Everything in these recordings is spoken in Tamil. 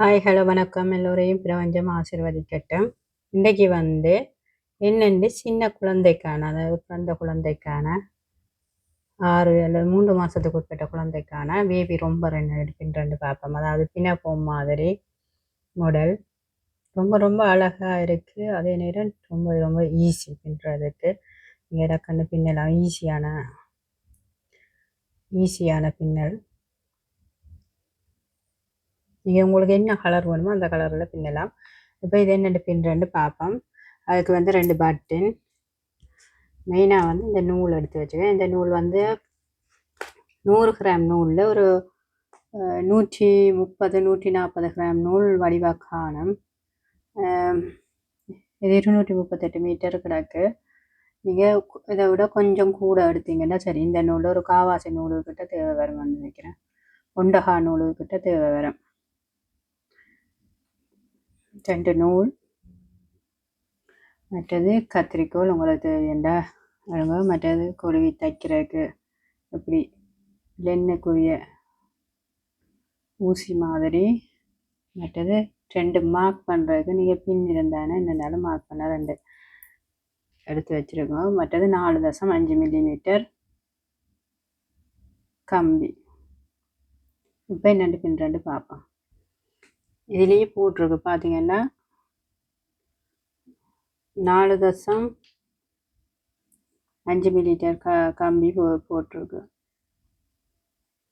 ஹாய் ஹலோ வணக்கம். எல்லோரையும் பிரபஞ்சம் ஆசிர்வதிக்கட்டும். இன்றைக்கு வந்து என்னென்று சின்ன குழந்தைக்கான அதாவது பிறந்த குழந்தைக்கான ஆறு அல்லது மூன்று மாதத்துக்கு உட்பட்ட குழந்தைக்கான பேபி ரொம்ப ரெண்டு எடுக்கின்றன்னு பார்ப்போம் அதாவது பினப்போம் மாதிரி மாடல் ரொம்ப ரொம்ப அழகாக இருக்குது அதே நேரம் ரொம்ப ரொம்ப ஈஸி பின்னுறதுக்கு. இங்கே கண்டு பின்னலாம் ஈஸியான ஈஸியான பின்னல். நீங்கள் உங்களுக்கு என்ன கலர் வேணுமோ அந்த கலரில் பின்னலாம். இப்போ இது என்னென்று பின்னுறேன்னு பார்ப்போம் அதுக்கு வந்து ரெண்டு பட்டன் மெயினாக வந்து இந்த நூல் எடுத்து வச்சுக்கேன் இந்த நூல் வந்து நூறு கிராம் நூலில் ஒரு நூற்றி முப்பது நூற்றி நாற்பது கிராம் நூல் வடிவக்கானம் இது இருநூற்றி முப்பத்தெட்டு மீட்டர் கிடக்கு. நீங்கள் இதை விட கொஞ்சம் கூட எடுத்தீங்கன்னா சரி. இந்த நூல் ஒரு காவாசி நூலுக்கிட்ட தேவை வரும்னு நினைக்கிறேன். ஒண்டகா நூலுக்கிட்ட தேவை வரும். ரெண்டு நூல். மற்றது கத்திரிக்கோள் உங்களுக்கு வேண்டா அழகா மற்றது கொழுவி தைக்கிறதுக்கு எப்படி? லென்னுக்குரிய ஊசி மாதிரி. மற்றது ரெண்டு மார்க் பண்ணுறதுக்கு நீங்கள் பின் இருந்தானே என்னென்னாலும் மார்க் பண்ண ரெண்டு எடுத்து வச்சுருக்கோம். மற்றது நாலு தசம் அஞ்சு மில்லிமீட்டர் கம்பி. இப்போ என்னென்று பின் ரெண்டு பார்ப்போம். இதுலேயே போட்டிருக்கு பார்த்தீங்கன்னா நாலு தசம் அஞ்சு மில்லிட்டர் க கம்பி போ போட்டிருக்கு.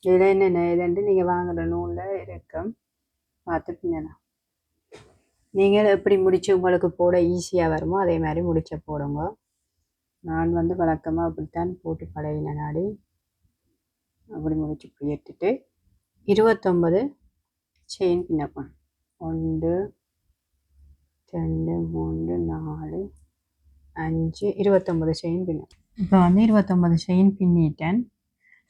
இதில் என்னென்ன இதுன்ட்டு நீங்கள் வாங்குகிற நூலில் இருக்கும் பார்த்து பின்னலாம் நீங்கள் எப்படி முடித்து உங்களுக்கு போட ஈஸியாக வருமோ அதே மாதிரி முடிச்ச போடுங்க. நான் வந்து வழக்கமாக அப்படித்தான் போட்டு பழகின நாடி அப்படி முடிச்சு இப்படி எடுத்துட்டு இருபத்தொம்பது செயின் பின்னப்போம். ஒன்று ரெண்டு மூன்று நாலு அஞ்சு இருபத்தொம்பது செயின் பின்னும் இப்போ வந்து இருபத்தொம்பது செயின் பின்னிட்டேன்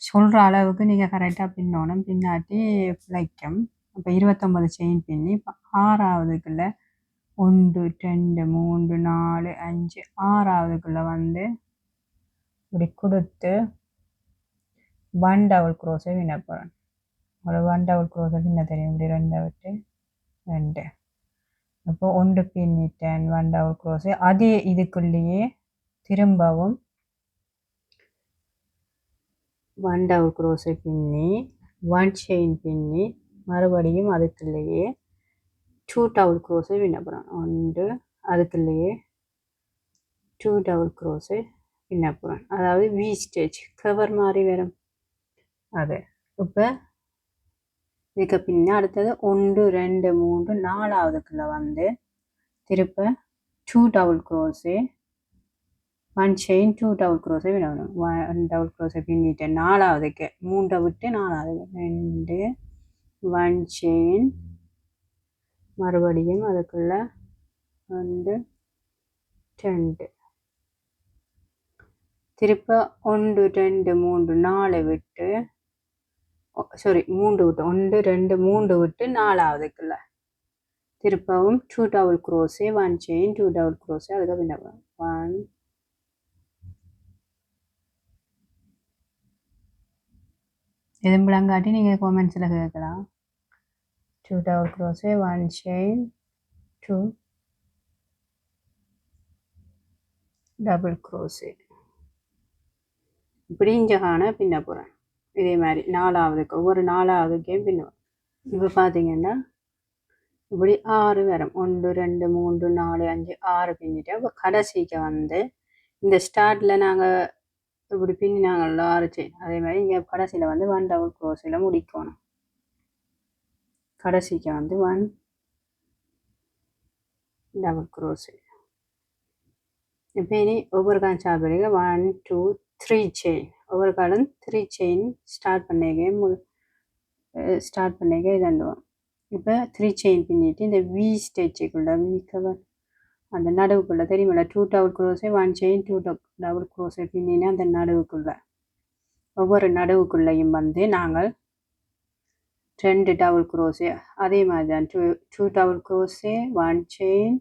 சொல்கிற அளவுக்கு நீங்கள் கரெக்டாக பின்னோணும் பின்னாட்டி பிழைக்கும் அப்போ இருபத்தொம்பது செயின் பின்னி இப்போ ஆறாவதுக்குள்ளே ஒன்று ரெண்டு மூன்று நாலு அஞ்சு ஆறாவதுக்குள்ளே வந்து இப்படி கொடுத்து ஒன் டபுள் க்ரோஸை வின்ன போகிறேன் ஒரு ஒன் டபுள் க்ரோஸை பின்ன தெரியும் இப்படி ரெண்டை விட்டு ரெண்டு அப்போ ஒன்று பின்னிட்டேன் ஒன் டபுள் க்ரோஸு அதே இதுக்குள்ளேயே திரும்பவும் ஒன் டபுள் க்ரோஸை பின்னி ஒன் செயின் பின்னி மறுபடியும் அதுக்குள்ளேயே டூ டபுள் க்ரோஸை பின்னப்புறோம் ஒன்று அதுக்குள்ளேயே டூ டபுள் க்ரோஸை பின்னப்புறோம் அதாவது வி ஸ்டேஜ் கவர் மாதிரி வரும் அது இப்போ இதுக்கு பின்ன அடுத்தது ஒன்று ரெண்டு மூன்று நாலாவதுக்குள்ளே வந்து திருப்ப two double cross one chain two double க்ரோஸை விடணும் ஒன் டபுள் க்ரோஸை பின்னிட்டு நாலாவதுக்கு மூன்றை விட்டு நாலாவதுக்கு ரெண்டு ஒன் செயின் மறுபடியும் அதுக்குள்ள வந்து ரெண்டு. திருப்ப ஒன்று ரெண்டு மூன்று நாலு விட்டு சாரி மூன்று விட்டு ஒன்று ரெண்டு மூன்று விட்டு நாலாவதுக்குள்ள. திருப்பவும் two double குரோஸே one chain two double குரோஸே அதுக்கப்புறம் ஒன் எதுவும் விளங்காட்டி நீங்கள் காமெண்ட்ஸில் கேட்கலாம் two double குரோஸே one chain two double குரோஸே இப்படி இஞ்சகான பின்ன போகிறேன் இதே மாதிரி நாலாவதுக்கு ஒவ்வொரு நாலாவதுக்கையும் பின்னுவோம் இப்போ பார்த்தீங்கன்னா இப்படி ஆறு வரும். ஒன்று ரெண்டு மூன்று நாலு அஞ்சு ஆறு பின்னிட்டு அப்போ கடைசிக்கு வந்து இந்த ஸ்டார்டில் நாங்கள் இப்படி பின்னினாங்கள்ல ஆறு செயின் அதே மாதிரி இங்கே கடைசியில் வந்து ஒன் டபுள் க்ரோஸில் முடிக்கணும். கடைசிக்கு வந்து ஒன் டபுள் க்ரோஸு இப்போ இனி ஒவ்வொரு காஞ்சா பிறகு ஒன் டூ த்ரீ செயின் ஒவ்வொரு காலம் த்ரீ செயின் ஸ்டார்ட் பண்ணிக்க மு ஸ்டார்ட் பண்ணிக்க இதாண்டுவோம் இப்போ த்ரீ செயின் பின்னிட்டு இந்த வி ஸ்டேச்சுக்குள்ள வி கவர் அந்த நடுவுக்குள்ளே தெரியுமில்ல two double crochet one chain two double crochet பின்னினா அந்த நடுவுக்குள்ளே. ஒவ்வொரு நடுவுக்குள்ளேயும் வந்து நாங்கள் ரெண்டு டபுள் க்ரோஸே அதே மாதிரி தான் two two double crochet one chain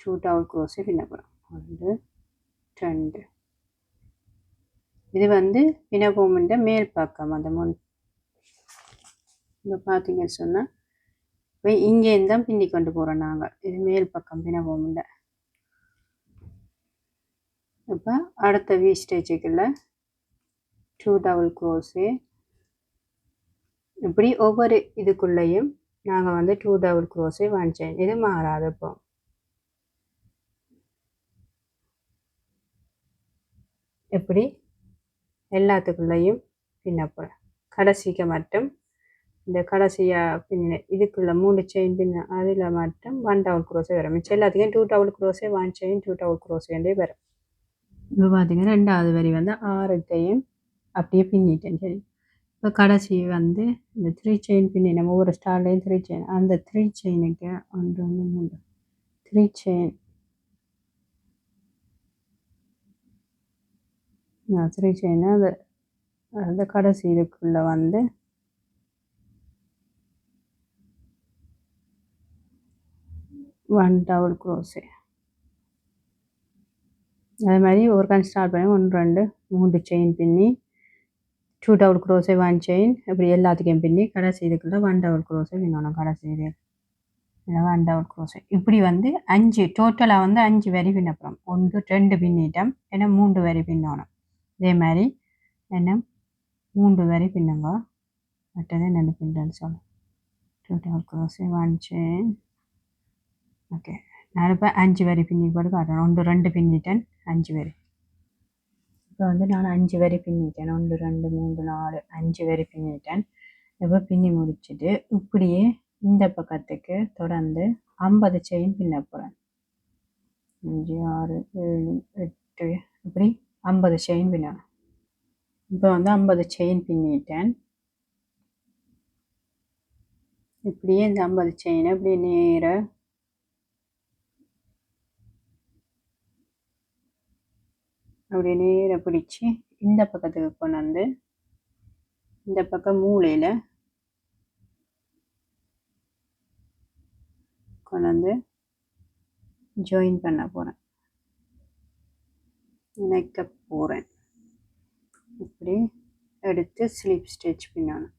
two double க்ரோஸே பின்ன போகிறோம் ஒன்று ரெண்டு. இது வந்து பினபூமின்ற மேல் பக்கம் அந்த முன். இப்போ பார்த்தீங்கன்னு சொன்னால் இப்போ இங்கேருந்து தான் பின்னி கொண்டு போகிறோம் நாங்கள் இது மேல் பக்கம் பின்ன இப்போ அடுத்த வி ஸ்டேஜுக்குள்ள டூ டபுள் க்ரோஸு இப்படி ஒவ்வொரு இதுக்குள்ளேயும் நாங்கள் வந்து டூ டபுள் க்ரோஸே வாங்கிச்சேன் இது மாறாது இப்போ. எப்படி? எல்லாத்துக்குள்ளேயும் பின்னப்போம் கடைசிக்கு மட்டும் இந்த கடைசியாக பின்ன இதுக்குள்ள மூணு செயின் பின்ன அதில் மட்டும் ஒன் டவுல் குரோஸே வரும். மிச்சம் எல்லாத்துக்கும் two double குரோஸே one chain two double குரோஸே வரும். இப்போ பார்த்தீங்கன்னா ரெண்டாவது வரி வந்து ஆறுத்தையும் அப்படியே பின்னிட்டேன். சரி. இப்போ கடைசி வந்து இந்த த்ரீ செயின் பின்னி நம்ம ஒவ்வொரு ஸ்டார்லேயும் த்ரீ செயின் அந்த த்ரீ செயினுக்கு ஒன்று ஒன்று மூணு த்ரீ செயின் த்ரீ செயினை அது அந்த கடைசி இதுக்குள்ளே வந்து ஒன் டபுள் க்ரோஸு அதே மாதிரி ஒரு கண் ஸ்டார்ட் பண்ணி ஒன்று ரெண்டு மூன்று செயின் பின்னி two double crochet one chain இப்படி எல்லாத்துக்கும் பின்னி கடைசி இதுக்குள்ளே ஒன் டபுள் க்ரோஸே பின்னணும் கடைசி இது. ஒன் டபுள் க்ரோஸே இப்படி வந்து அஞ்சு டோட்டலாக வந்து அஞ்சு வரி பின்னப்புறம் ஒன்று ரெண்டு பின்னிட்டம் ஏன்னா மூன்று வரி பின்னணும். இதே மாதிரி என்ன? மூன்று வரி பின்னுங்க. மற்றது என்னென்ன பின்னுன்னு சொல்ல. Two double one chain okay நான் இப்போ அஞ்சு வரி பின்னி போட்டு காட்டுறேன் ஒன்று ரெண்டு பின்னிட்டேன். அஞ்சு வரி. இப்போ வந்து நான் அஞ்சு வரி பின்னிட்டேன். ஒன்று ரெண்டு மூன்று நாலு. அஞ்சு வரி பின்னிட்டேன். இப்போ பின்னி முடிச்சுட்டு இப்படியே இந்த பக்கத்துக்கு தொடர்ந்து ஐம்பது செயின் பின்ன போகிறேன் அஞ்சு ஆறு ஏழு எட்டு. இப்படி ஐம்பது செயின் பின்னணும் இப்போ வந்து ஐம்பது செயின் பின்னிட்டேன். இப்படியே இந்த ஐம்பது செயினை இப்படி நேராக அப்படி நேராக பிடிச்சி இந்த பக்கத்துக்கு கொண்டாந்து இந்த பக்கம் மூளையில் கொண்டாந்து ஜாயின் பண்ண போகிறேன் இணைக்க போகிறேன் இப்படி எடுத்து ஸ்லீப் ஸ்டிச் பின்னணும்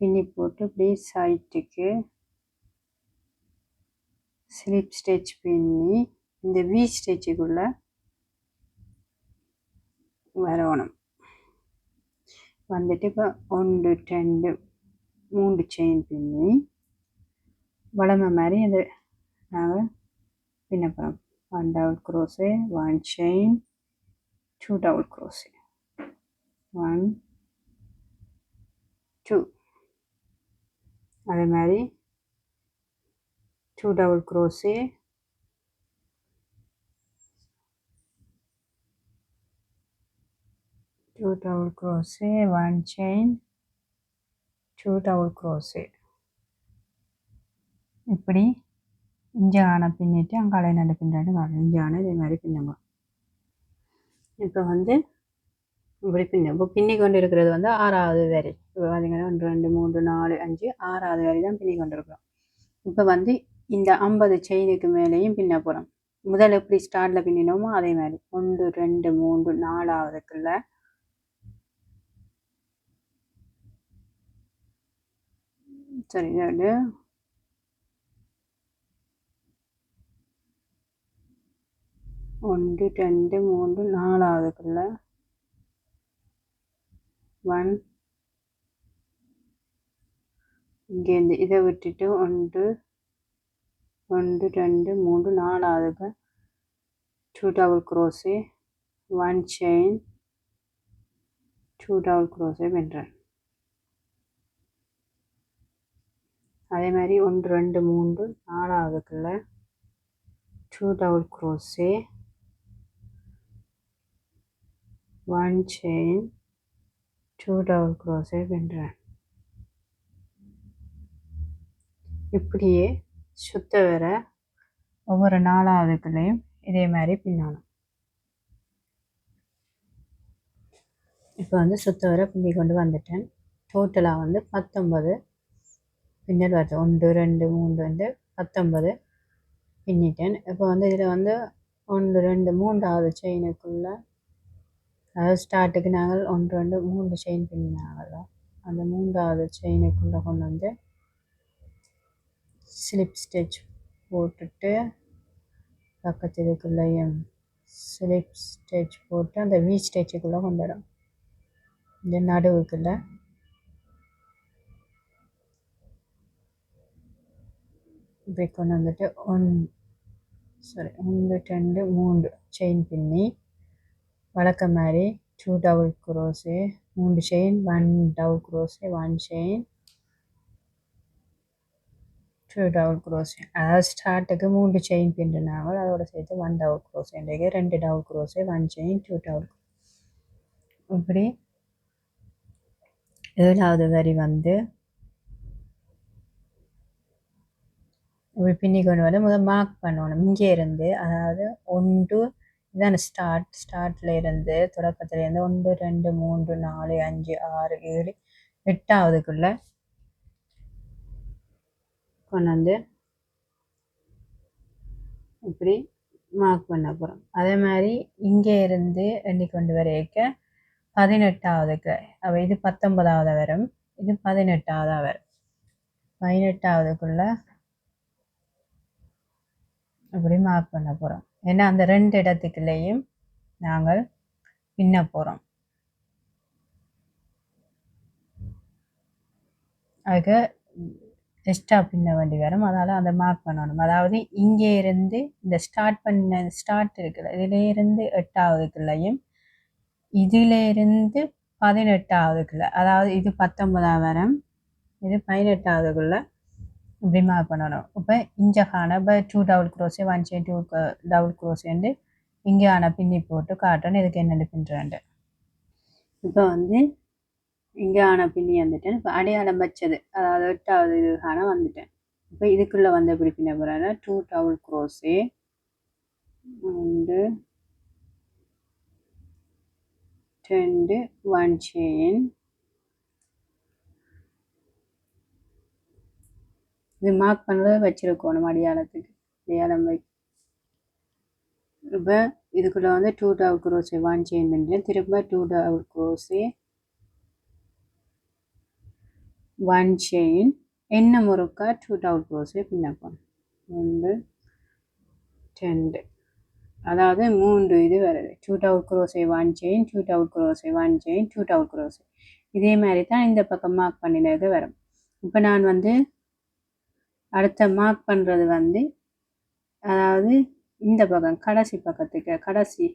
பின்னி போட்டு இப்படி சைட்டுக்கு ஸ்லீப் ஸ்டிச் பின்னி இந்த வி ஸ்டிச்சுக்குள்ளே வரணும். வந்துட்டு இப்போ ஒன்று ரெண்டு மூன்று செயின் பின்னி வளமை மாதிரி அது நாங்கள் பின்னப்புறம். One doubt crochet one chain two double crochet one. Two. அதே மாதிரி two double crochet two double crochet one chain. Two double crochet இப்படி இஞ்சான பின்னிட்டு அங்காலை நடு பின்னாடி வரணும் இஞ்சான இதே மாதிரி பின்னுங்க இப்போ வந்து இப்படி பின்ன இப்போ பின்னி கொண்டு இருக்கிறது வந்து ஆறாவது வரி. இப்போ பார்த்தீங்கன்னா ஒன்று ரெண்டு மூன்று நாலு அஞ்சு ஆறாவது வரி தான் பின்னி கொண்டு இருக்கிறோம் இப்போ வந்து இந்த ஐம்பது செயினுக்கு மேலேயும் பின்ன போகிறோம் முதல் எப்படி ஸ்டார்டில் பின்னினோமோ அதே மாதிரி. ஒன்று ரெண்டு மூன்று நாலாவதுக்குள்ள. சரி ஒன்று ரெண்டு மூன்று நாலாவதுக்குள்ள. ஒன் இங்கேருந்து இதை விட்டுட்டு ஒன்று ஒன்று ரெண்டு மூன்று நாலாவதுக்கு. Two double crochet one chain two double crochet பண்ணுறேன் அதே மாதிரி ஒன்று ரெண்டு மூன்று நாலாவதுக்குள்ள. Two double crochet one chain two double crochet வென்றேன். இப்படியே சுத்த வர ஒவ்வொரு நாலாவதுக்குள்ளேயும் இதே மாதிரி பின்னணும். இப்போ வந்து சுத்த வர பின்னி கொண்டு வந்துட்டேன். டோட்டலாக வந்து பத்தொன்பது பின்னல் வருது. ஒன்று ரெண்டு மூன்று வந்து பத்தொன்பது பின்னிட்டேன். இப்போ வந்து இதில் வந்து ஒன்று ரெண்டு மூன்றாவது செயினுக்குள்ளே அதாவது ஸ்டார்ட்டுக்கு நாங்கள் ஒன்று ரெண்டு மூன்று செயின் பின்னாங்களோ அந்த மூன்றாவது செயினுக்குள்ளே கொண்டு வந்து ஸ்லிப் ஸ்டிச் போட்டுட்டு பக்கத்துக்குள்ளேயும் ஸ்லிப் ஸ்டிச் போட்டு அந்த வி ஸ்டிச்சுக்குள்ளே கொண்டுடும் இந்த நடுவுக்குள்ளே. இப்படி கொண்டு வந்துட்டு ஒன் சாரி ஒன்று ரெண்டு மூன்று செயின் பின்னி வழக்கம் மாதிரி டூ டபுள் க்ரோஸு மூன்று chain one double crochet one chain two double crochet அதாவது ஸ்டார்ட்டுக்கு மூன்று செயின் பின்னுனாங்க அதோட சேர்த்து ஒன் டபுள் க்ரோஸ் இன்றைக்கு ரெண்டு double crochet one chain two double இப்படி ஏழாவது வரி வந்து இப்படி பின்னி கொண்டு வந்து முதல் மார்க் பண்ணணும். இங்கே இருந்து அதாவது ஒன்று இதான் ஸ்டார்ட் ஸ்டார்ட்ல இருந்து தொடக்கத்துல இருந்து ஒன்று ரெண்டு மூன்று நாலு அஞ்சு ஆறு ஏழு எட்டாவதுக்குள்ள கொண்டு வந்து இப்படி மார்க் பண்ண போகிறோம் அதே மாதிரி இங்கே இருந்து எண்ணி கொண்டு வரைக்க பதினெட்டாவதுக்கு அப்போ இது பத்தொன்பதாவது வரும் இது பதினெட்டாவதாக வரும். பதினெட்டாவதுக்குள்ள அப்படி மார்க் பண்ண போகிறோம் ஏன்னா அந்த ரெண்டு இடத்துக்குள்ளேயும் நாங்கள் பின்ன போகிறோம் அதுக்கு எக்ஸ்ட்ரா பின்ன வேண்டி வரும் அதால் அதை மார்க் பண்ணணும். அதாவது இங்கே இருந்து இந்த ஸ்டார்ட் பண்ண ஸ்டார்ட் இருக்குல்ல இதிலேருந்து எட்டாவதுக்குள்ளேயும் இதிலேருந்து பதினெட்டாவதுக்குள்ள அதாவது இது பத்தொன்பதாம் வரம் இது பதினெட்டாவதுக்குள்ள இப்படி மார்க் பண்ணணும் இப்போ இங்கே காண இப்போ two double crochet one chain two double குரோஸேண்டு இங்கே ஆனால் பின்னி போட்டு காட்டணும் இதுக்கு என்னென்ன பின்னுறேன் இப்போ வந்து இங்கே ஆன பின்னி வந்துட்டேன் இப்போ அடையாளம் வச்சது அதாவது எட்டாவது இது வந்துட்டேன் இப்போ இதுக்குள்ளே வந்து எப்படி பின்ன போகிறேன்னா டூ டபுள் குரோஸே ரெண்டு ரெண்டு ஒன் செயின் இது மார்க் பண்ணுறது வச்சுருக்கணும் அடையாளத்துக்கு அடையாளம் வை. இப்போ இதுக்குள்ளே வந்து டூ டவுட் குரோஸை ஒன் செயின் பண்ணுறேன் திரும்ப two doubt crochet one chain என்ன முறுக்கா? டூ டவுட் குரோஸே பின்னப்போம். ஒன்று ரெண்டு. அதாவது மூன்று இது வருது. டூ டவுட் குரோஸை ஒன் செயின் டூ டவுட் குரோஸை ஒன் செயின் டூ டவுட் குரோஸை இதே மாதிரி தான் இந்த பக்கம் மார்க் பண்ணினது வரும். இப்போ நான் வந்து அடுத்த மார்க் பண்ணுறது வந்து அதாவது இந்த பக்கம் கடைசி பக்கத்துக்கு கடைசி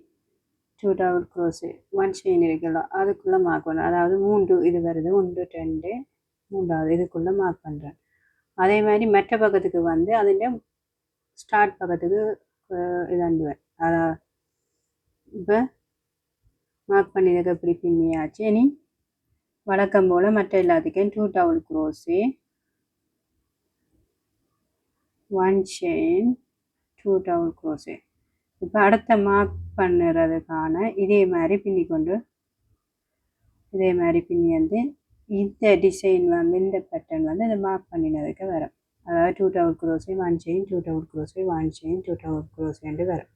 two double crochet one chain இருக்கலாம் அதுக்குள்ளே மார்க் பண்ணுறேன் அதாவது மூன்று இது வருது ஒன்று ரெண்டு மூன்றாவது இதுக்குள்ளே மார்க் பண்ணுறேன் அதே மாதிரி மற்ற பக்கத்துக்கு வந்து அதில் ஸ்டார்ட் பக்கத்துக்கு இதாண்டுவேன் அதான் இப்போ மார்க் பண்ணியதுக்கு எப்படி பின்னியாச்சு. இனி வழக்கம் போல் மற்ற எல்லாத்துக்கும் two double crochet one chain two down crochet இப்போ அடுத்த மார்க் பண்ணுறதுக்கான இதே மாதிரி பின்னி கொண்டு இதே மாதிரி பின்னி வந்து இந்த டிசைன் வந்து இந்த பேட்டர்ன் வந்து இந்த மார்க் பண்ணினதுக்கு வரும். அதாவது two down crochet one chain two down crochet one chain two down க்ரோஸேன்ட்டு வரும்.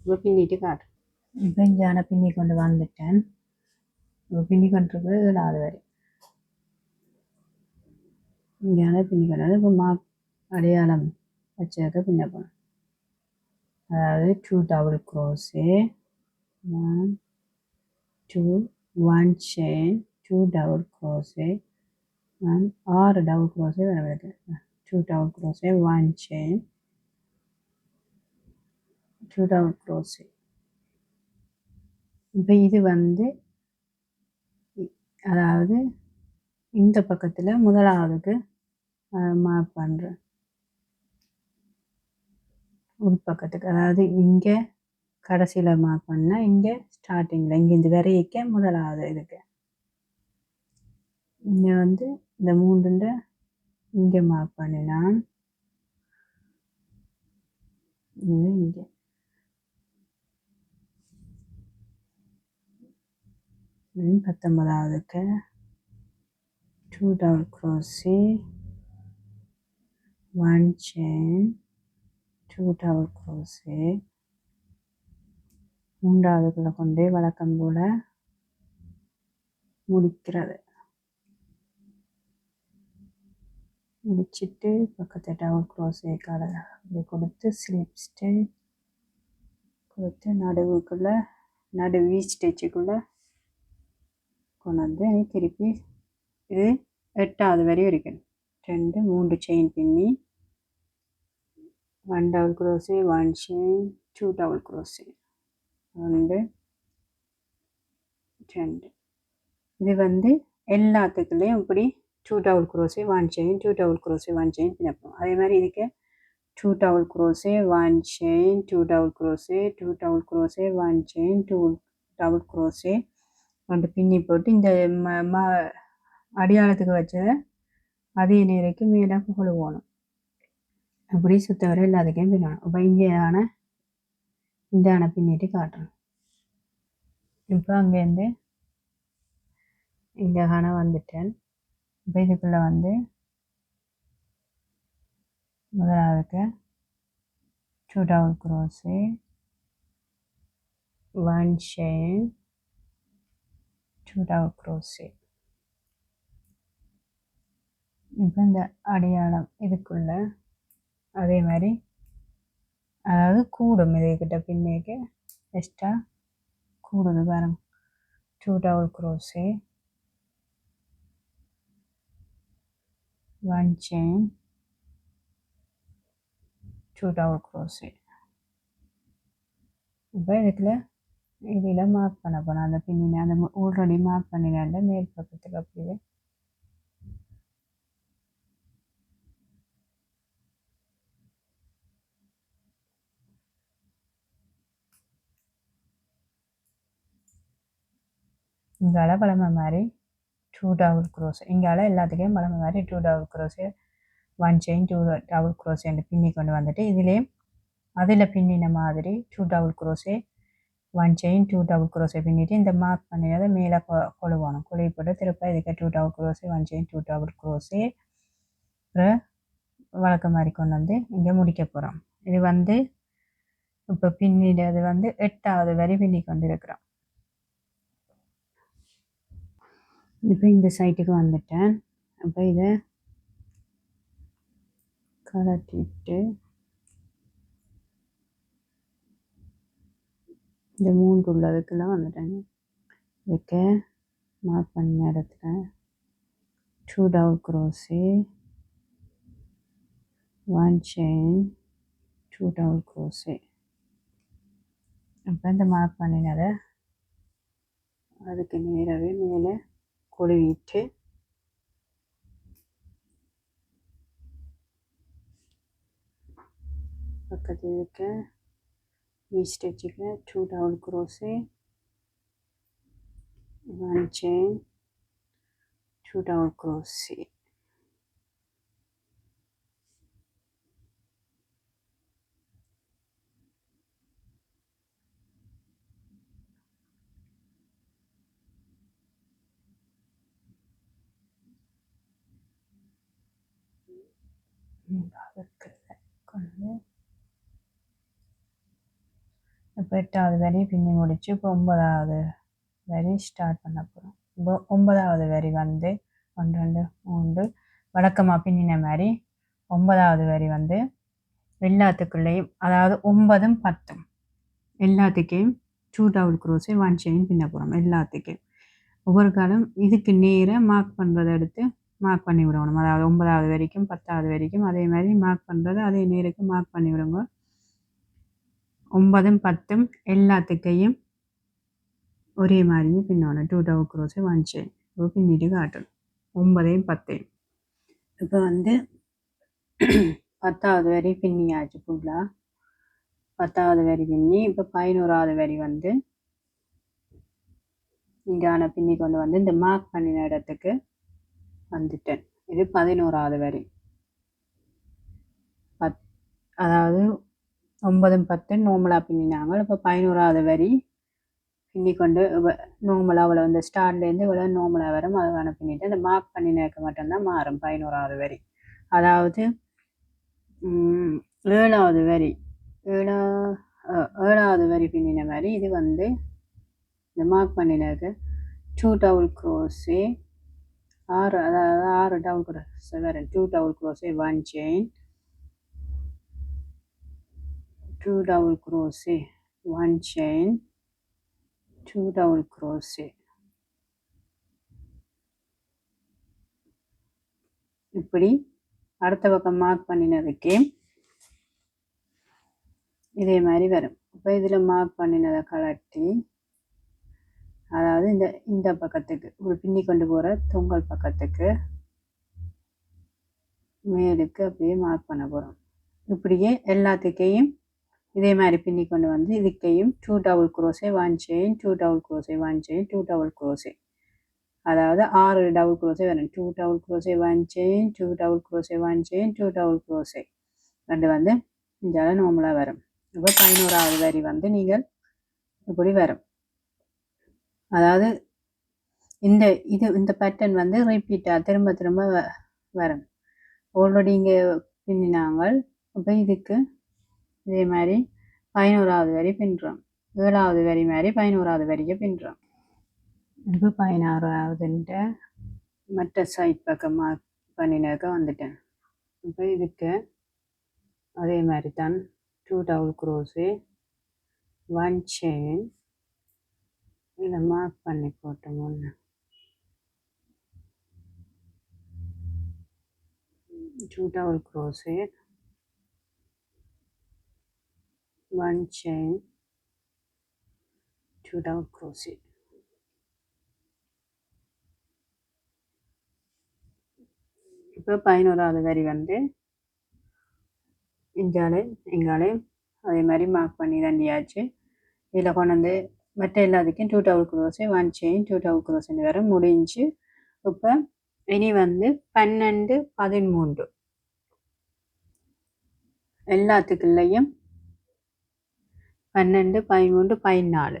இப்போ பின்னிட்டு காட்டும். இப்போ இங்கே பின்னி கொண்டு வந்துட்டேன். இப்போ பின்னி கொண்டிருக்கிறது நாலு வரை. இங்கே பின்னி கொண்டு இப்போ மார்க் அடையாளம். வச்சாக்க பின்ன போகணும். அதாவது two double crochet one two one chain two double crochet one ஆறு டபுள் க்ரோஸே வேறு two double crochet one chain two double crochet இப்போ இது வந்து அதாவது இந்த பக்கத்தில் முதலாவதுக்கு மார்க் பண்ணுறேன் உள்பக்கத்துக்கு. அதாவது இங்கே கடைசியில் மார்க் பண்ணால் இங்கே ஸ்டார்டிங்கில் இங்கேருந்து விரையிக்க முதலாவது இதுக்கு. இங்கே வந்து இந்த மூன்றுண்ட இங்கே மார்க் பண்ணலாம் இது இங்கே. பத்தொன்பதாவதுக்கு. Two double crochet one chain two double crochet மூன்றாவதுக்குள்ளே கொண்டு வழக்கம் போல் முடிக்கிறது. முடிச்சிட்டு பக்கத்து டவுல் க்ரோஸு கடை அப்படி கொடுத்து ஸ்லிப் ஸ்டிச் கொடுத்து நடுவுக்குள்ளே நடு வீ ஸ்டிச்சுக்குள்ளே கொண்டு வந்து திருப்பி இது எட்டாவது வரையும் இருக்கணும் ரெண்டு மூன்று செயின் பின்னி one double crochet one chain two double crochet. ரெண்டு ரெண்டு இது வந்து எல்லாத்துக்குள்ளேயும் இப்படி two double crochet one chain two double crochet one chain பின்னப்போம். அதே மாதிரி இதுக்கு two double crochet one chain two double crochet two double crochet one chain two double crochet ரெண்டு பின்னி போட்டு இந்த ம அடியாளத்துக்கு வச்சதை அதே நேரைக்கு மேலே கொழுவோணும் அப்படி சுத்தவரை எல்லாத்துக்கும் பின்னணும் அப்போ இங்கேயான இந்த அணை பின்னிட்டு காட்டுறேன் இப்போ அங்கேருந்து இந்த அணை வந்துட்டேன் இப்போ இதுக்குள்ளே வந்து முதலாவதுக்கு two down crochet one chain two down crochet இப்போ இந்த அடையாளம் இதுக்குள்ளே அதே மாதிரி அதாவது கூடும் இதுக்கிட்ட பின்னேக்கு எக்ஸ்ட்ரா கூடுது பாருங்க two double crochet one chain two double crochet இப்போ இதுக்குள்ள இதில் மார்க் பண்ண போனோம் அந்த பின்னின அந்த ஆல்ரெடி மார்க் பண்ணினால மேல் பக்கத்துக்கு அப்படியே இங்கால பழமை மாதிரி டூ டபுள் க்ரோஸ் இங்கால எல்லாத்துக்கும் பழமை மாதிரி two double crochet one chain two double crochet என்று பின்னி கொண்டு வந்துட்டு இதுலேயும் அதில் பின்னின மாதிரி two double crochet one chain two double crochet பின்னிட்டு இந்த மார்க் பண்ணினதை மேலே கொ கொழுவணும். கொழுவி போட்டு திருப்ப இதுக்கு two double crochet one chain two double crochet அப்புறம் வழக்க மாதிரி கொண்டு வந்து இங்கே முடிக்க போகிறோம் இது வந்து இப்போ பின்னிடுறது வந்து எட்டாவது வரி பின்னி கொண்டு இருக்கிறோம். இப்போ இந்த சைட்டுக்கு வந்துட்டேன். அப்போ இதை கலட்டிட்டு இந்த மூன்று உள்ளதுக்கெல்லாம் வந்துட்டேன். வைக்க மார்க் பண்ண இடத்துல two double crochet one chain two double crochet அப்போ இந்த மார்க் பண்ணினதை அதுக்கு நேராகவே மேலே கொழுவிட்டு பக்கத்தில் இருக்க V ஸ்டிச்சுக்கு two double crochet one chain two double crochet கொண்டு இப்போ எட்டாவது வரி பின்னி முடிச்சு இப்போ ஒன்பதாவது வரி ஸ்டார்ட் பண்ண போகிறோம் இப்போ ஒன்பதாவது வரி வந்து ஒன்று ரெண்டு மூன்று வழக்கமாக பின்னின மாதிரி ஒன்பதாவது வரி வந்து எல்லாத்துக்குள்ளேயும் அதாவது ஒன்பதும் பத்தும். எல்லாத்துக்கையும் two double crochet one chain பின்ன போகிறோம் எல்லாத்துக்கும் ஒவ்வொரு காலம் இதுக்கு நேராக மார்க் பண்ணுறதை எடுத்து மார்க் பண்ணி விடணும். அதாவது ஒன்பதாவது வரைக்கும் பத்தாவது வரைக்கும் அதே மாதிரி மார்க் பண்ணுறது அதே நேருக்கு மார்க் பண்ணி விடுங்க. ஒன்பதும் பத்தும் எல்லாத்துக்கையும் ஒரே மாதிரி பின்னோட டூ டவு குரோஸை வாங்கிச்சு இப்போ பின்னிட்டு காட்டணும் ஒன்பதையும் பத்தையும் இப்போ வந்து பத்தாவது வரி பின்னியாச்சு ஃபுல்லாக பத்தாவது வரி பின்னி இப்போ பதினோராவது வரி வந்து இங்கான பின்னி கொண்டு வந்து இந்த மார்க் பண்ணின இடத்துக்கு வந்துட்டேன் இது பதினோராவது வரி பத் அதாவது ஒன்பதும் பத்து நோமலாக பின்னினாங்க இப்போ பதினோராவது வரி பின்னி கொண்டு நோமலாக அவளை வந்து ஸ்டார்ட்லேருந்து இவ்வளோ நோமலாக வரும் அதுக்கான பின்னிட்டு அந்த மார்க் பண்ணினதுக்கு மட்டும்தான் மாறும் பதினோராவது வரி அதாவது ஏழாவது வரி ஏழா ஏழாவது வரி பின்னின மாதிரி இது வந்து இந்த மார்க் பண்ணினதுக்கு டூ டவுல் க்ரோஸே ஆறு அதாவது ஆறு டவுல் க்ரோஸ் வேறு two double crochet one chain two double crochet one chain two double crochet. இப்படி அடுத்த பக்கம் மார்க் பண்ணினதுக்கே இதே மாதிரி வரும். இப்போ இதில் மார்க் பண்ணினதை கலட்டி அதாவது இந்த இந்த பக்கத்துக்கு ஒரு பின்னி கொண்டு போகிற தொங்கல் பக்கத்துக்கு மேலுக்கு அப்படியே மார்க் பண்ண போகிறோம் இப்படியே எல்லாத்துக்கையும் இதே மாதிரி பின்னி கொண்டு வந்து இதுக்கையும் two double crochet one chain two double crochet one chain two double crochet அதாவது ஆறு டபுள் குரோசே வரும் two double crochet one chain two double crochet one chain two double crochet ரெண்டு வந்து இந்த நார்மலாக வரும். இப்போ பதினோராவது வரி வந்து நீங்கள் இப்படி வரும். அதாவது இந்த இது இந்த பேட்டர்ன் வந்து ரிப்பீட்டாக திரும்ப திரும்ப வரும். ஆல்ரெடி இங்கே பின்னினாங்கள். அப்போ இதுக்கு இதே மாதிரி பதினோராவது வரி பின்னுறோம். ஏழாவது வரி மாதிரி பதினோராவது வரியை பின்னுறோம். இப்போ பதினாறாவதுன்ற மற்ற சைட் பக்கமாக பண்ணினாக்க வந்துட்டேன். இப்போ இதுக்கு அதே மாதிரி தான் two double crochet one chain இதை மார்க் பண்ணி போட்டோம் ஒன்று two double crochet one chain two double crochet இப்போ பதினோராவது வரி வந்து இங்காலே இங்காலே அதே மாதிரி மார்க் பண்ணி தண்டியாச்சு. இதில் கொண்டு வந்து மற்ற எல்லாத்துக்கும் two double crochet one chain two double குரோஸ்ன்னு வர முடிஞ்சு இப்போ இனி வந்து பன்னெண்டு பதிமூன்று. எல்லாத்துக்குள்ளேயும் பன்னெண்டு பதிமூன்று பதினாலு.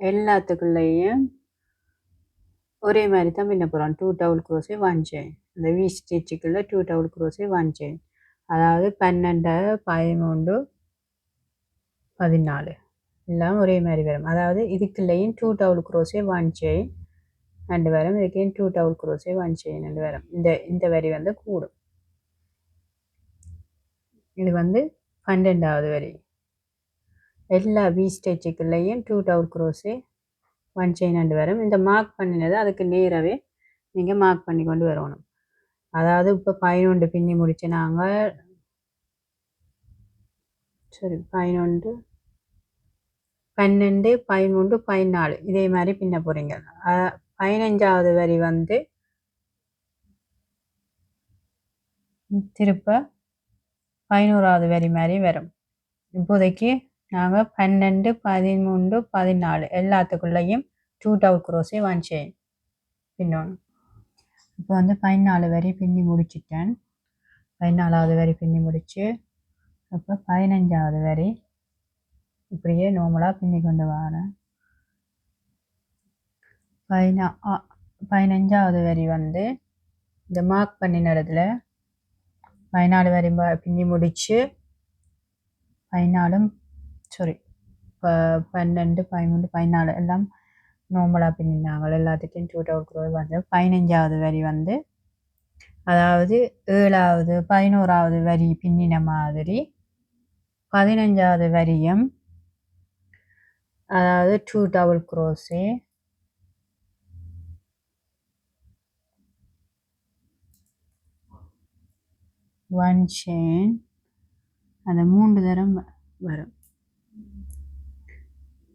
எல்லாத்துக்குள்ளேயும் ஒரே மாதிரி தான் பின்ன போகிறோம் two double crochet one chain இந்த V ஸ்டிச்சுக்குள்ளே two double crochet one chain அதாவது பன்னெண்டு பதிமூன்று பதினாலு. எல்லாம் ஒரே மாதிரி வரும். அதாவது இதுக்குள்ளேயும் two double crochet one chain ரெண்டு வரும். இதுக்கையும் two double crochet one chain ரெண்டு வரும். இந்த இந்த வரி வந்து கூடும். இது வந்து பன்னெண்டாவது வரி. எல்லா V ஸ்டேச்சுக்குள்ளேயும் two double crochet one chain ரெண்டு வரும். இந்த மார்க் பண்ணினது அதுக்கு நேராகவே நீங்கள் மார்க் பண்ணி கொண்டு வரணும். அதாவது இப்போ பதினொன்று பின்னி முடிச்சு நாங்கள் சரி பதினொன்று பன்னெண்டு பதிமூன்று பதினாலு. இதே மாதிரி பின்ன போகிறீங்க பதினஞ்சாவது வரி வந்து திருப்ப பதினோராவது வரி மாதிரி வரும். இப்போதைக்கு நாங்கள் பன்னெண்டு பதிமூன்று பதினாலு எல்லாத்துக்குள்ளேயும் டூ டவுட் குரோஸே ஒன் பின்னோன்னு. இப்போ வந்து பதினாலு வரி பின்னி முடிச்சிட்டேன். பதினாலாவது வரி பின்னி முடித்து அப்போ பதினஞ்சாவது வரி இப்படியே நார்மலாக பின்னி கொண்டு வரேன். பதினா பதினஞ்சாவது வரி வந்து இந்த மார்க் பண்ணின இடத்துல பதினாலு வரி பின்னி முடித்து பதினாலும் சாரி இப்போ பன்னெண்டு பதிமூணு பதினாலு எல்லாம் நோம்பலாக பின்னினாங்க எல்லாத்துக்கும் டூ டவுட் குரோர் வந்து பதினஞ்சாவது வரி வந்து அதாவது ஏழாவது பதினோராவது வரி பின்னின மாதிரி பதினஞ்சாவது வரியும் அதாவது two double crochet one chain அந்த மூன்று தரம் வரும்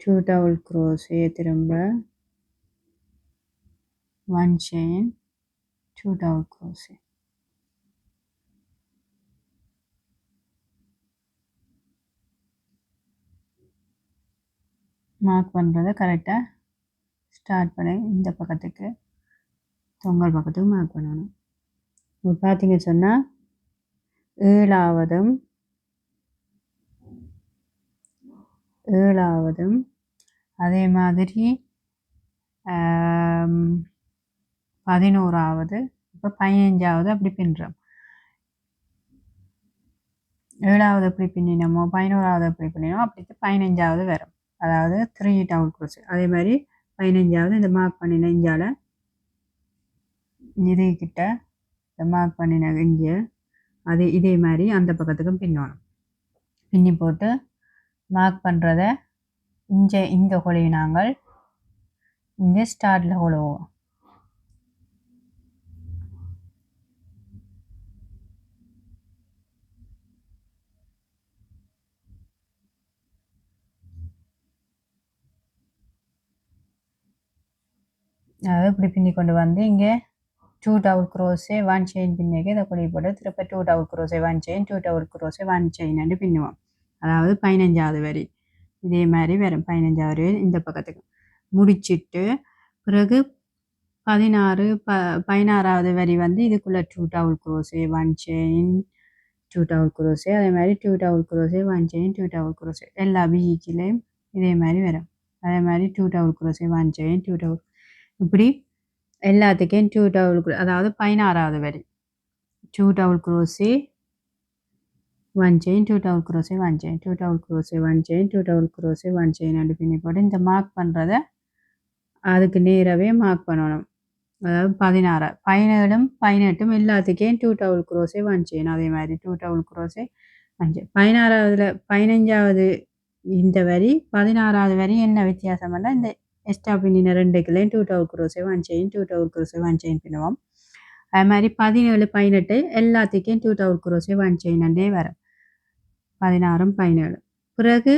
டூ டபுள் குரோஸே திரும்ப. One chain two double crochet mark பண்ணுறதை கரெக்டாக ஸ்டார்ட் பண்ணி இந்த பக்கத்துக்கு தொங்கல் பக்கத்துக்கு மார்க் பண்ணணும். இப்போ பார்த்தீங்க சொன்னால் ஏழாவதும் ஏழாவதும் அதே மாதிரி பதினோராவது இப்போ பதினஞ்சாவது அப்படி பின்னுறோம். ஏழாவது எப்படி பின்னினமோ பதினோராவது எப்படி பின்னினோம் அப்படி பதினஞ்சாவது வரும். அதாவது த்ரீ டவுன் க்ரோஸ் அதே மாதிரி பதினஞ்சாவது இந்த மார்க் பண்ணின இஞ்சால இது கிட்ட மார்க் பண்ணின இஞ்ச அது இதே மாதிரி அந்த பக்கத்துக்கும் பின்னணும். பின்னி போட்டு மார்க் பண்ணுறத இங்கே இந்த கொலையை நாங்கள். இங்கே ஸ்டார்டில் கொழுவோம் அதாவது இப்படி பின்னி கொண்டு வந்து இங்கே? Two double crochet one chain பின்னிக்கு இதை கொடி போட்டு திருப்ப two double crochet one chain two double crochet one chain பின்னுவோம். அதாவது பதினஞ்சாவது வரி. இதே மாதிரி வரும். பதினஞ்சாவது இந்த பக்கத்துக்கு. முடிச்சிட்டு பிறகு பதினாறு ப பதினாறாவது வரி வந்து இதுக்குள்ளே two double crochet one chain two double crochet அதே மாதிரி two double crochet one chain two double crochet எல்லா பீச்சிலையும் இதே மாதிரி வரும். அதே மாதிரி two double crochet one chain two double இப்படி எல்லாத்துக்கும் டூ டவுல் அதாவது பதினாறாவது வரி. Two double crochet one chain two double crochet one chain two double crochet one chain two double crochet one chain அப்படி பின்னி போட்டு இந்த மார்க் பண்ணுறத அதுக்கு நேராகவே மார்க் பண்ணணும். அதாவது பதினாறு. பதினேழும் பதினெட்டும் எல்லாத்துக்கும் two double crochet one chain அதே மாதிரி two double crochet one chain பதினாறாவதுல பதினஞ்சாவது இந்த வரி பதினாறாவது வரி என்ன வித்தியாசம் பண்ணால் இந்த எக்ஸ்ட்ரா பின்னின ரெண்டு கிளையும் two double crochet one chain two double crochet one chain பின்னுவோம். அது மாதிரி பதினேழு பதினெட்டு எல்லாத்துக்கும் டூ டவுல் குரோஸே ஒன் செயின்ண்டே வரும். பதினாறும் பதினேழு. பிறகு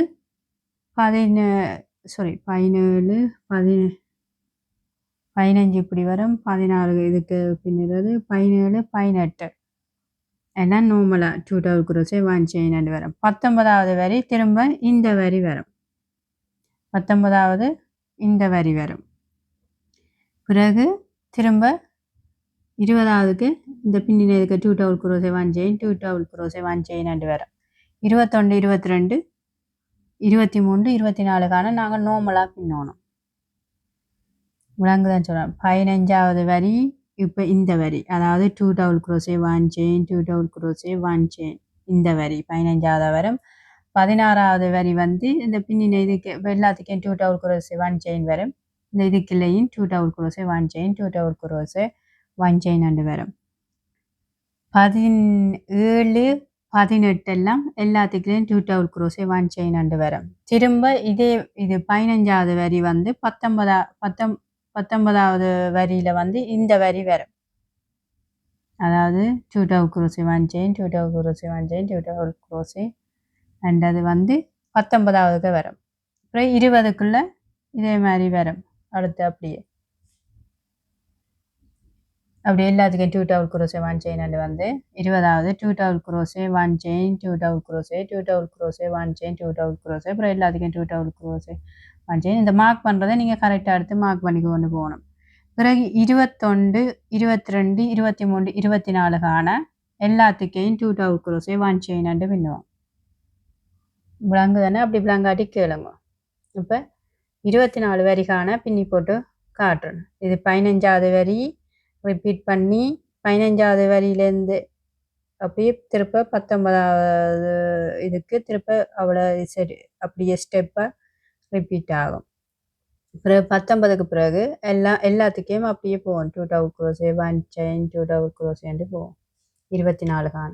பதினே சாரி பதினேழு பதி பதினஞ்சு இப்படி வரும். பதினாறு இதுக்கு பின்னுறது பதினேழு பதினெட்டு. எல்லாம் நோமலாக two double crochet one chain வரும். பத்தொன்பதாவது வரி திரும்ப இந்த வரி வரும். பத்தொன்பதாவது இந்த வரி வரும். பிறகு திரும்ப இருபதாவதுக்கு இந்த பின்னின இருக்க two double crochet one chain two double crochet one chain and வரும். இருபத்தொன்று இருபத்தி ரெண்டு இருபத்தி மூன்று இருபத்தி நாலுக்கான நாங்கள் நோமலாக பின்னோணும். விளங்குதான் சொல்கிறோம் பதினஞ்சாவது வரி இப்போ இந்த வரி. அதாவது two double crochet one chain two double crochet one chain இந்த வரி பதினஞ்சாவது வரும். பதினாறாவது வரி வந்து இந்த பின்னின இதுக்கு எல்லாத்துக்கும் two double crochet one chain வரும். இந்த இதுக்குள்ளேயும் two double crochet one chain two double crochet one chain and வரும். பதினேழு பதினெட்டெல்லாம் எல்லாத்துக்குலேயும் two double crochet one chain and வரும். திரும்ப இதே இது பதினஞ்சாவது வரி வந்து பத்தொன்பதா பத்தொம் பத்தொன்பதாவது வரியில் வந்து இந்த வரி வரும். அதாவது two double crochet one chain two double crochet one chain two double crochet and அது வந்து பத்தொன்பதாவதுக்கு வரும். அப்புறம் இருபதுக்குள்ளே இதே மாதிரி வரும். அடுத்து அப்படியே. அப்படி எல்லாத்துக்கும் two double crochet one chain வந்து. இருபதாவது two double crochet one chain two double crochet two double crochet one chain two double crochet அப்புறம் எல்லாத்துக்கும் two double crochet one chain இந்த மார்க் பண்ணுறதை நீங்கள் கரெக்டாக எடுத்து மார்க் பண்ணி கொண்டு போகணும். பிறகு இருபத்தொண்டு இருபத்தி ரெண்டு இருபத்தி மூணு இருபத்தி நாலுக்கான எல்லாத்துக்கையும் two double crochet one chain and பின்னுவோம். விளங்கு தானே? அப்படி விளங்காட்டி கேளுங்க. இப்போ இருபத்தி நாலு வரிக்கான பின்னி போட்டு காட்டுறணும் இது பதினஞ்சாவது வரி ரிப்பீட் பண்ணி பதினஞ்சாவது வரியிலேருந்து அப்படியே திருப்ப பத்தொன்பதாவது இதுக்கு திருப்ப அவ்வளோ சரி அப்படியே ஸ்டெப்பாக ரிப்பீட் ஆகும். பிறகு பத்தொன்பதுக்கு பிறகு எல்லா எல்லாத்துக்கும் அப்படியே போவோம் two down crochet one chain two down குரோசேன்ட்டு போவோம் இருபத்தி நாலு காண.